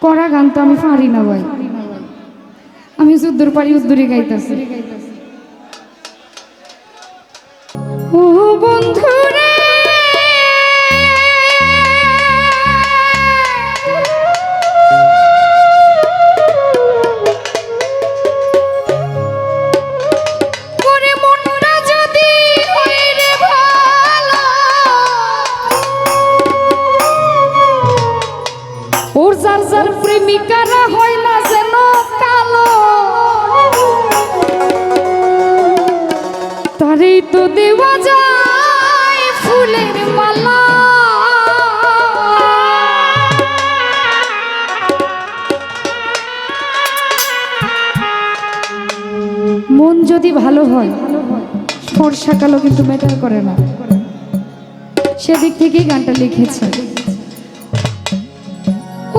করা গান তো আমি পারি না ভাই। আমি যুদ্ধর পারি উদ্দুরে গাইতেছি। ফুলের মালা। মন যদি ভালো হয়, ফর্সা কালো কিন্তু ম্যাটার করে না। সেদিক থেকেই গানটা লিখেছে।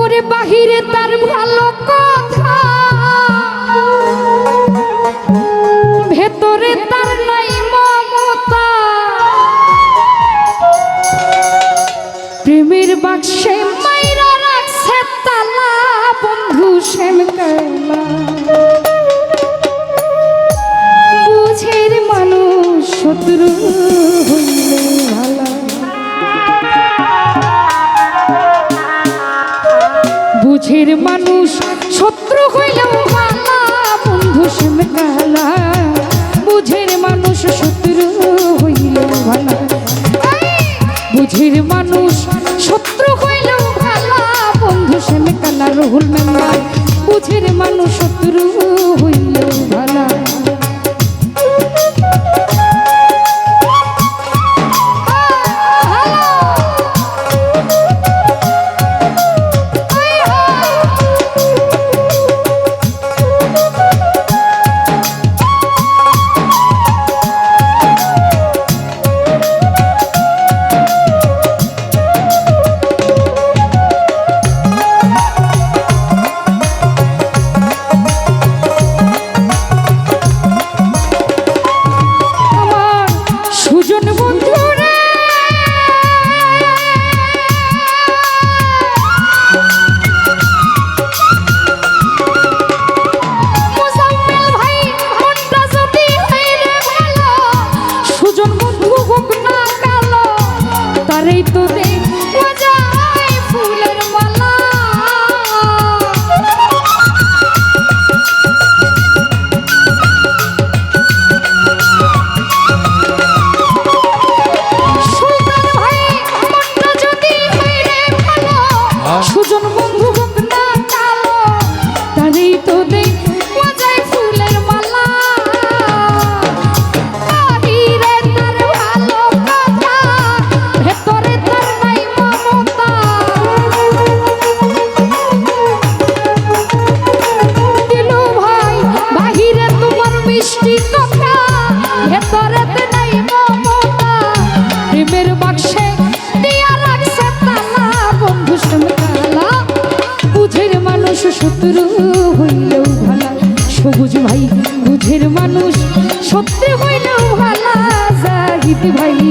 ওরে বাহিরে তার ভালো শত্রু হইলে বুঝের মানুষ, শত্রু হইলেও ভালা। বন্ধু কালা বুঝের মানুষ, শত্রু হইলেও ভালা। বুঝির মানুষ, শত্রু হইলেও ভালা। বন্ধু কালা রহুল মেম্বার বুঝির মানুষ, শত্রু হইলেও শত্রু হইলেও ভালা। সবুজ ভাই বুঝের মানুষ সত্যি হইলেও ভালা। জাহিদ ভাইয়া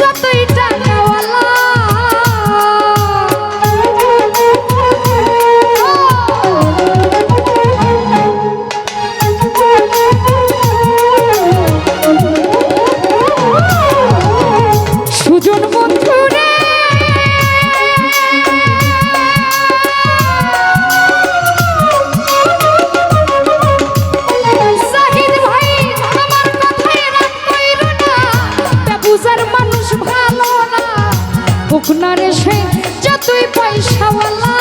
যতই যতই পয়সাওয়ালা।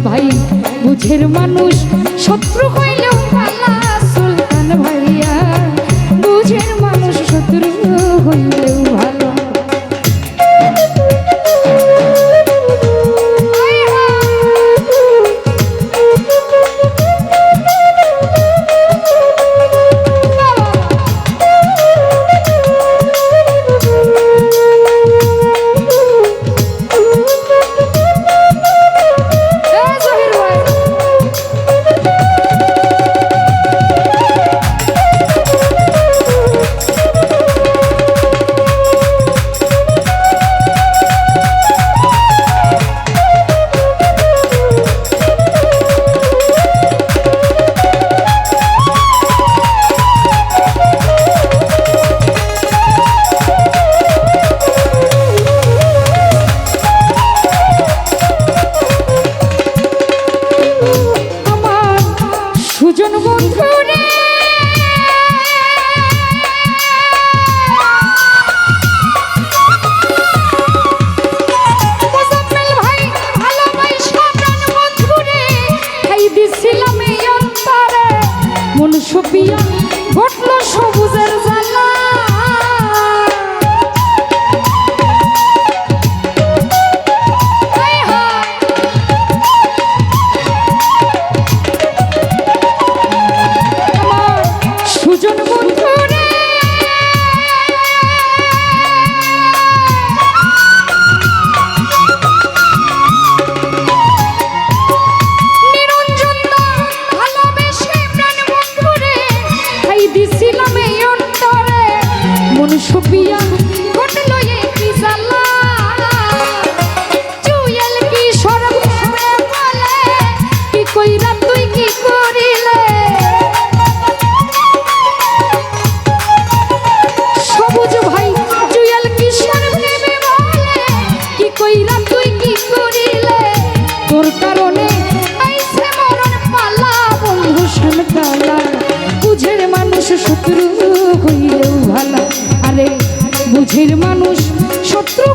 ভাই বুঝের মানুষ শত্রু হইলেও বুঝের মানুষ শত্রু হইলেও ভালা। আরে বুঝের মানুষ শত্রু